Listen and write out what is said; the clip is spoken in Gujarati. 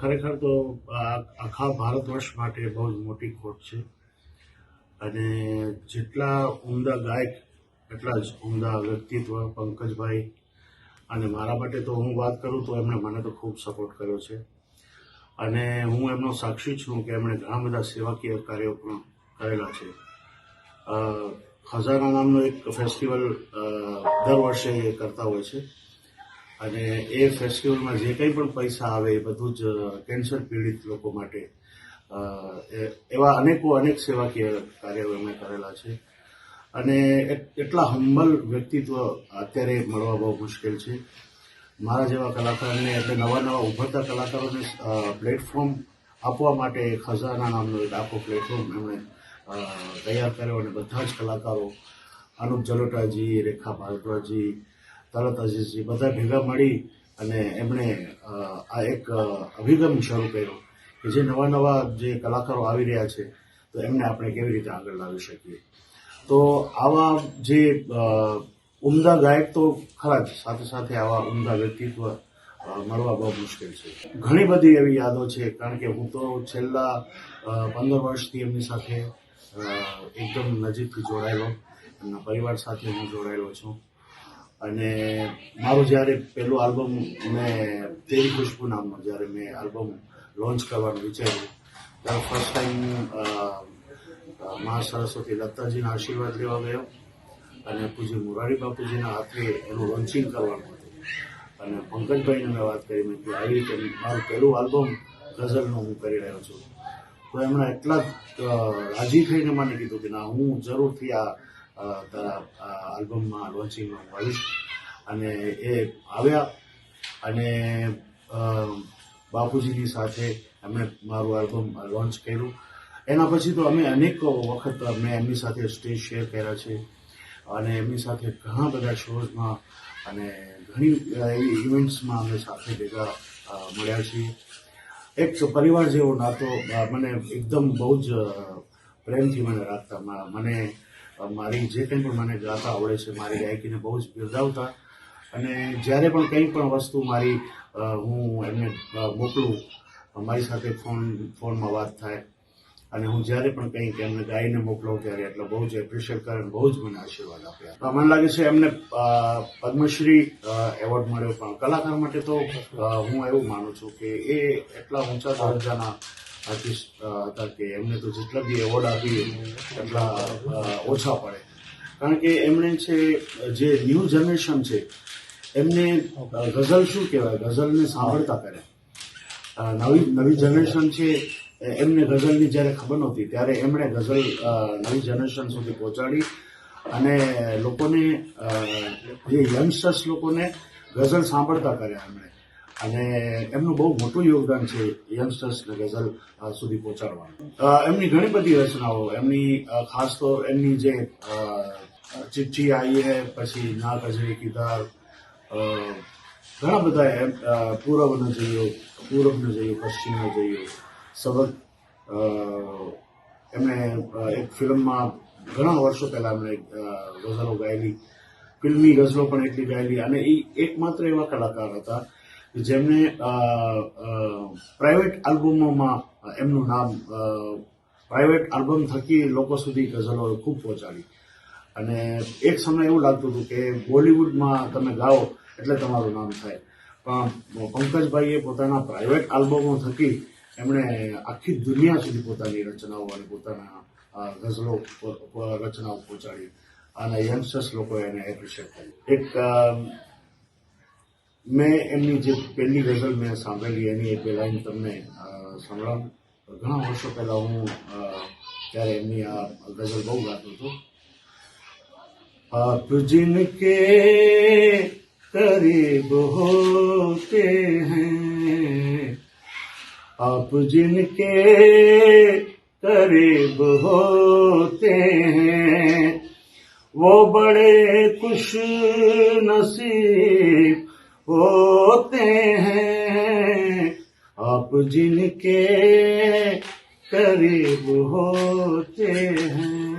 ખરેખર તો આખા ભારત વર્ષ માટે બહુ જ મોટી ખોટ છે. અને જેટલા ઉમદા ગાયક, એટલા જ ઉમદા વ્યક્તિત્વ પંકજભાઈ અને મારા માટે તો હું વાત કરું તો એમણે મને તો ખૂબ સપોર્ટ કર્યો છે. અને હું એમનો સાક્ષી છું કે એમણે ઘણા બધા સેવાકીય કાર્યો પણ કરેલા છે. ખજાના નામનો એક ફેસ્ટિવલ દર વર્ષે એ કરતા હોય છે. અને એ ફેસ્ટિવલમાં જે કંઈ પણ પૈસા આવે એ બધું જ કેન્સર પીડિત લોકો માટે એવા અનેકો અનેક સેવાકીય કાર્યો એમણે કરેલા છે. અને એટલા હંબલ વ્યક્તિત્વ અત્યારે મળવા બહુ મુશ્કેલ છે. મારા જેવા કલાકારને એટલે નવા નવા ઉભરતા કલાકારોને પ્લેટફોર્મ આપવા માટે ખજાના નામનો એક આખો પ્લેટફોર્મ એમણે તૈયાર કર્યો અને બધા જ કલાકારો, અનુપ જલોટાજી, રેખા ભારદ્વાજી તરત જ બધા ભેગા મળી અને એમણે આ એક અભિગમ શરૂ કર્યો કે જે નવા નવા જે કલાકારો આવી રહ્યા છે, તો એમને આપણે કેવી રીતે આગળ લાવી શકીએ? તો આવા જે ઉમદા ગાયક તો ખરા જ, સાથે સાથે આવા ઉમદા વ્યક્તિત્વ મળવા બહુ મુશ્કેલ છે. ઘણી બધી એવી યાદો છે, કારણ કે હું તો છેલ્લા પંદર વર્ષથી એમની સાથે એકદમ નજીકથી જોડાયેલો, એમના પરિવાર સાથે હું જોડાયેલો છું. અને મારું જ્યારે પહેલું આલ્બમ મેં તેરી ખુશ્બુ નામનું, જ્યારે મેં આલ્બમ લોન્ચ કરવાનું વિચાર્યું, ત્યારે ફર્સ્ટ ટાઈમ મા સરસ્વતી દત્તાજીના આશીર્વાદ લેવા ગયો અને પૂજ્ય મોરારી બાપુજીના હાથે એનું લોન્ચિંગ કરવાનું હતું. અને પંકજભાઈને મેં વાત કરી મેં કે આવી રીતે મારું પહેલું આલ્બમ ગઝલનું હું કરી રહ્યો છું. તો એમણે એટલા જ રાજી થઈને મને કીધું કે ના, હું જરૂરથી આ તારા આલ્બમમાં, લોન્ચિંગમાં હું આવીશ અને એ આવ્યા અને બાપુજીની સાથે અમે મારું આલ્બમ લોન્ચ કર્યું. એના પછી તો અમે અનેક વખત મેં એમની સાથે સ્ટેજ શેર કર્યા છે અને એમની સાથે ઘણા બધા શોઝમાં અને ઘણી ઇવેન્ટ્સમાં અમે સાથે ભેગા મળ્યા છીએ. એક પરિવાર જેવો નાતો મને એકદમ બહુ જ પ્રેમથી મને રાખતા મને મારી જે કંઈ પણ મને ગાતા આવડે છે, મારી ગાયકીને બહુ જ બિરદાવતા. અને જ્યારે પણ કંઈ પણ વસ્તુ મારી હું એમને મોકલું, મારી સાથે ફોન, ફોનમાં વાત થાય. અને હું જ્યારે પણ કંઈક એમને ગાઈને મોકલાવું ત્યારે એટલે બહુ જ એપ્રિશિએટ કરે બહુ જ મને આશીર્વાદ આપ્યા મને લાગે છે એમને પદ્મશ્રી એવોર્ડ મળ્યો. પણ કલાકાર માટે તો હું એવું માનું છું કે એ એટલા ઊંચા દરજ્જાના આર્ટિસ્ટ હતા કે એમને તો જેટલા બી એવોર્ડ આપીએ, એટલા ઓછા પડે. કારણ કે એમણે છે, જે ન્યૂ જનરેશન છે, એમને ગઝલ શું કહેવાય? ગઝલને સાંભળતા કર્યા નવી નવી જનરેશન છે એમને ગઝલની જ્યારે ખબર નહોતી, ત્યારે એમણે ગઝલ નવી જનરેશન સુધી પહોંચાડી અને લોકોને જે યંગસ્ટર્સ લોકોને ગઝલ સાંભળતા કર્યા એમણે. અને એમનું બહુ મોટું યોગદાન છે યંગસ્ટર્સને ગઝલ સુધી પહોંચાડવાનું. એમની ઘણી બધી રચનાઓ એમની ખાસ તો એમની જે ચિઠ્ઠી આવી હે પછી ના કજરી કિદાર ઘણા બધા એમ અ, પૂરબ ન જઈએ પૂરબનો જઈએ પશ્ચિમનો જઈએ સબક એમણે એક ફિલ્મમાં ઘણા વર્ષો પહેલા એમણે ગઝલો ગાયેલી ફિલ્મી ગઝલો પણ એટલી ગાયેલી અને એ એકમાત્ર એવા કલાકાર હતા કે જેમને પ્રાઇવેટ આલ્બમોમાં એમનું નામ પ્રાઇવેટ આલ્બમ થકી લોકો સુધી ગઝલો ખૂબ પહોંચાડી. અને એક સમય એવું લાગતું હતું કે બોલિવૂડમાં તમે ગાઓ એટલે તમારું નામ થાય. પણ પંકજભાઈએ પોતાના પ્રાઇવેટ આલ્બમો થકી એમણે આખી દુનિયા સુધી પોતાની રચનાઓ અને પોતાના ગઝલો રચનાઓ પહોંચાડી. અને યંગસ્ટર્સ લોકોએ એને એપ્રિશિએટ કર્યું. એક મેં એમની જે પહેલી ગઝલ મેં સાંભળેલી એની એક બે લાઈન તમને અ, સંભળાવું ઘણા વર્ષો પહેલા હું અ, ત્યારે એમની આ ગઝલ બહુ ગાતો હતો आप जिनके करीब होते हैं आप जिनके करीब होते हैं वो बड़े खुश नसीब होते हैं आप जिनके करीब होते हैं